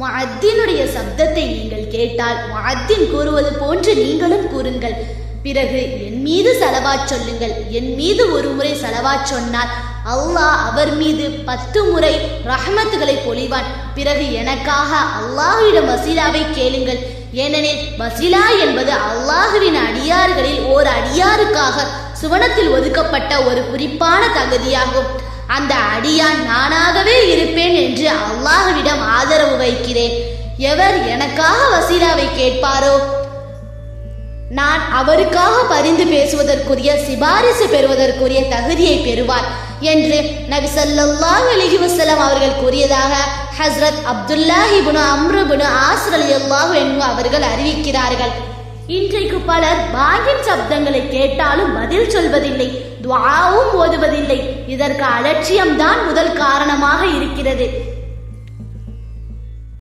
முஅத்தினுடைய சப்தத்தை நீங்கள் கேட்டால் முஅத்தின் கூறுவது போன்று நீங்களும் கூறுங்கள். பிறகு என் மீது செலவாச் சொல்லுங்கள். என் மீது ஒரு முறை செலவாச் சொன்னால் அல்லாஹ் அவர் மீது பத்து முறை ரஹமத்துகளை பொழிவான். பிறகு எனக்காக அல்லாஹ்விடம் வசீலாவை கேளுங்கள். ஏனெனில் வசீலா என்பது அல்லாஹுவின் அடியார்களில் ஓர் அடியாருக்காக சுவனத்தில் ஒதுக்கப்பட்ட ஒரு குறிப்பான தகுதியாகும். அந்த அடியான் நானாகவே இருப்பேன் என்று ஆதரவு எவர் எனக்காக வசீலாவை கேட்பாரோ? நான் அவருக்காக பரிந்து பேசுவதற்குரிய சிபாரிசு பெறுவதற்குரிய தகுதியை பெறுவார் என்று நபி சல்லாஹ் அலைஹி வசலம் அவர்கள் கூறியதாக ஹஸ்ரத் அப்துல்லாஹ் இப்னு அம்ரு இப்னு ஆஸ் ரலியல்லாஹு அவர்கள் அறிவிக்கிறார்கள். இன்றைக்கு பலர் வாயின் சப்தங்களை கேட்டாலும் பதில் சொல்வதில்லை துவாவும் ஓதுவதில்லை. இதற்கு அலட்சியம்தான் முதல் காரணமாக இருக்கிறது.